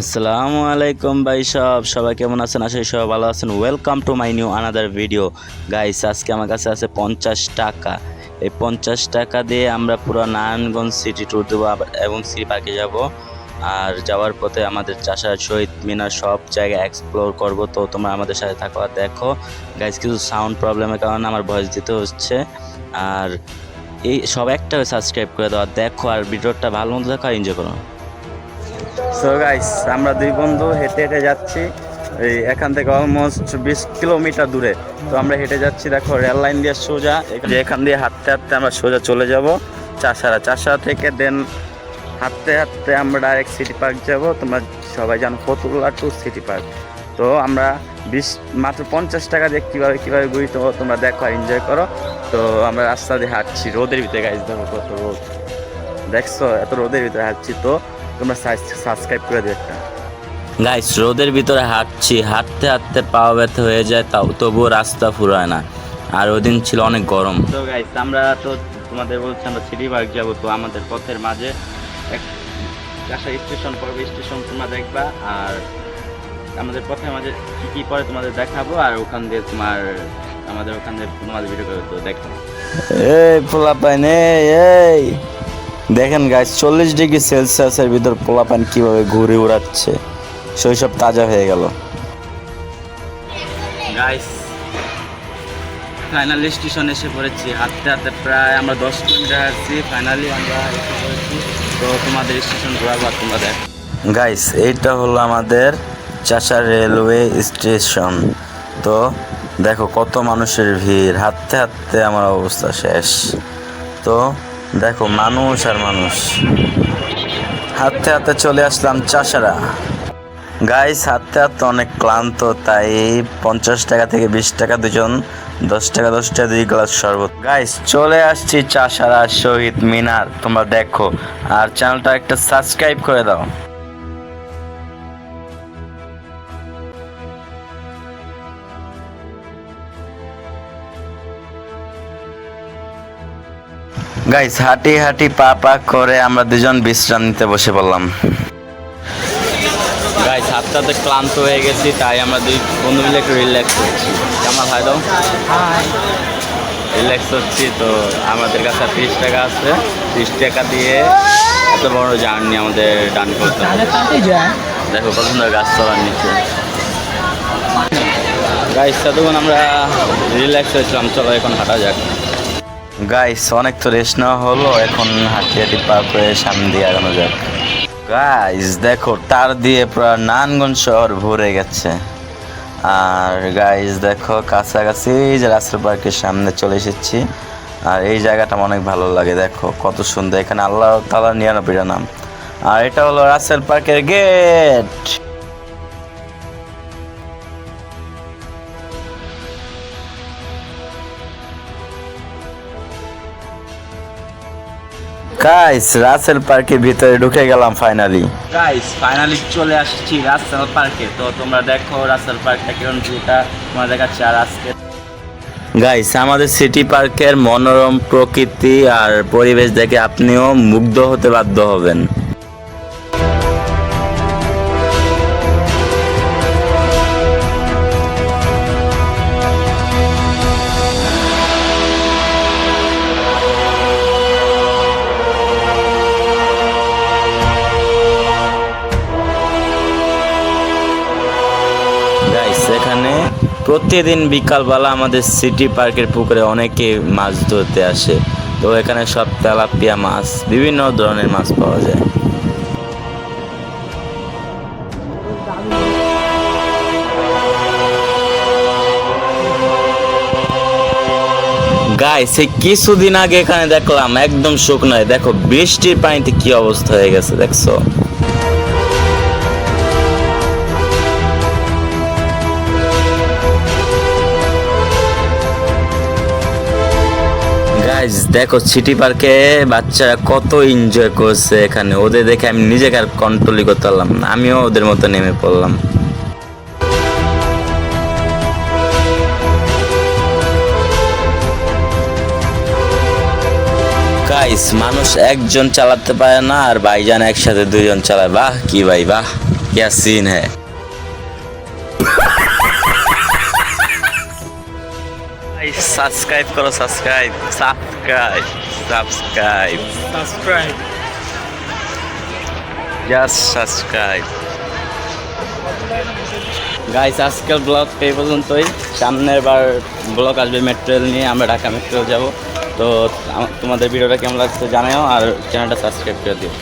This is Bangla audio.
আসসালামু আলাইকুম ভাই সব। সবাই কেমন আছেন? আশা সবাই ভালো আছেন। Welcome to my new another video guys আজকে আমার কাছে আছে পঞ্চাশ টাকা। এই পঞ্চাশ টাকা দিয়ে আমরা পুরো নারায়ণগঞ্জ সিটি ট্যুর দেবো এবং সিটি পার্কে যাব। আর যাওয়ার পথে আমাদের চাষার শহীদ মিনার সব জায়গায় এক্সপ্লোর করব। তো তোমরা আমাদের সাথে থাকো আর দেখো। গাইস কিছু সাউন্ড প্রবলেমের কারণে আমার ভয়েস দিতে হচ্ছে। আর এই সব একটা সাবস্ক্রাইব করে দাও দেখো। আর ভিডিওটা ভালো মতো দেখো আর এনজয় করো। সো গাইস আমরা দুই বন্ধু হেঁটে হেঁটে যাচ্ছি। এই এখান থেকে অলমোস্ট বিশ কিলোমিটার দূরে। তো আমরা হেঁটে যাচ্ছি, দেখো, রেল লাইন দিয়ে সোজা। যে এখান দিয়ে হাঁটতে হাঁটতে আমরা সোজা চলে যাব, চাষারা। চাষারা থেকে দেন হাঁটতে হাঁটতে আমরা ডাইরেক্ট সিটি পার্ক যাব। তোমরা সবাই জানো ফতুল্লা টু সিটি পার্ক তো আমরা বিশ, মাত্র পঞ্চাশ টাকা দিয়ে কীভাবে কীভাবে ঘুরি তো তোমরা দেখো এনজয় করো। তো আমরা রাস্তা দিয়ে হাঁটছি, রোদের ভিতরে গাইজ দেখো কত রোদ। দেখছ, এত রোদের ভিতরে হাঁটছি তো। তোমরা সাবস্ক্রাইব করে দিও একটা। গাইস রোদের ভিতরে হাঁটছি হাঁটতে হাঁটতে পা ব্যথা হয়ে যায় তাও তবুও রাস্তা ফুরায় না। আর ওই দিন ছিল অনেক গরম। তো গাইস আমরা তো তোমাদের বলছি আমরা সিটি পার্ক যাব তো আমাদের পথের মাঝে এক চাষা স্টেশন পড়বে স্টেশন তোমরা দেখবা আর আমাদের পথের মাঝে কি কি পরে তোমাদের দেখাবো আর ওখান দিয়ে তোমার আমাদের ওখান দিয়ে তোমাদের ভিডিও করে তো দেখো এই পোলা পাইন এই! দেখেন গাইস চল্লিশ ডিগ্রি সেলসিয়াসের ভিতর পোলাপান কীভাবে ঘুরে উড়াচ্ছে। শৈশব তাজা হয়ে গেল। গাইস ফাইনালি স্টেশন এসে পড়েছি। হাঁটতে হাঁটতে প্রায় আমরা দশ কিলোমিটার আসছি ফাইনালি আমরা এসে পড়েছি। তো তোমাদের স্টেশন ঘোরাবো তোমরা দেখ। গাইস এইটা হলো আমাদের চাষা রেলওয়ে স্টেশন তো দেখো কত মানুষের ভিড়। হাঁটতে হাঁটতে আমার অবস্থা শেষ। তো দেখো, মানুষ আর মানুষ। হাতে হাতে চলে আসলাম চাষারা। গাইস হাতে হাতে অনেক ক্লান্ত, তাই পঞ্চাশ টাকা থেকে বিশ টাকা দুজন, দশ টাকা দশ টাকা দুই গ্লাস শরবত। গাইস চলে আসছি চাষারা শহীদ মিনার, তোমরা দেখো। আর চ্যানেলটা একটা সাবস্ক্রাইব করে দাও। গাইস হাঁটি হাঁটি পা পা করে আমরা দুজন বিশ্রাম নিতে বসে পড়লাম। গাইস হাতটাতে ক্লান্ত হয়ে গেছি তাই আমরা দুই বন্ধু মিলে একটু রিল্যাক্স করছি। কেমন ভাই দাও রিল্যাক্স হচ্ছি তো আমাদের কাছে তিরিশ টাকা আছে। তিরিশ টাকা দিয়ে এত বড় জার্নি আমাদের ডান করতে হবে। দেখো কত সুন্দর গাছ তলার নিচে। গাইস ততক্ষণ আমরা রিল্যাক্স হয়েছিলাম চলো এখন হাঁটা যাক। গাইস অনেক তো রেস্ট নেওয়া হলো, এখন হাঁটি হাঁটি পা করে সামনে দিয়ে আগানো যাক। গাইস দেখো, তার দিয়ে পুরো নানগঞ্জ শহর ভরে গেছে। আর গাইস দেখো, কাছাকাছি এই যে রাস্তার পার্কের সামনে চলে এসেছি। আর এই জায়গাটা আমার অনেক ভালো লাগে, দেখো, কত সুন্দর। এখানে আল্লাহ তালা নিরানব্বইটা নাম। আর এটা হলো রাসেল পার্কের গেট গাইস রাসেল পার্কের ভিতরে ঢুকে গেলাম ফাইনালি গাইস ফাইনালি চলে আসছি রাসেল পার্কে তো তোমরা দেখো রাসেল পার্কটা কীরকম ভিউটা তোমরা দেখাচ্ছি আর আজকে। গাইস আমাদের সিটি পার্কের মনোরম প্রকৃতি আর পরিবেশ দেখে আপনিও মুগ্ধ হতে বাধ্য হবেন। প্রতিদিন বিকালবেলা আমাদের সিটি পার্কের পুকুরে অনেকে মাছ ধরতে আসে। তো এখানে সব তেলাপিয়া মাছ, বিভিন্ন ধরনের মাছ পাওয়া যায়। গাই সে কিছুদিন আগে এখানে দেখলাম একদম শুকনো, দেখো বৃষ্টির পানিতে কি অবস্থা হয়ে গেছে, দেখছ? গাইজ দেখো সিটি পার্কে বাচ্চারা কত এনজয় করছে এখানে। ওদের দেখে আমি নিজেকে আর কন্ট্রোলই করতে পারলাম না। আমিও ওদের মতো নেমে পড়লাম। গাইস মানুষ একজন চালাতে পারে না আর ভাইজান একসাথে দুজন চালায়। বাহ, কি ভাই, বাহ। ক্যা সিন হ্যাঁ। সাবস্ক্রাইব করো subscribe subscribe subscribe subscribe just subscribe guys আজকের ব্লগ এই পর্যন্তই। সামনের বার ব্লগ আসবে মেট্রো নিয়ে আমরা ঢাকা মেট্রোল যাব। তো তোমাদের ভিডিওটা কেমন লাগছে জানাও আর চ্যানেলটা সাবস্ক্রাইব করে দিও।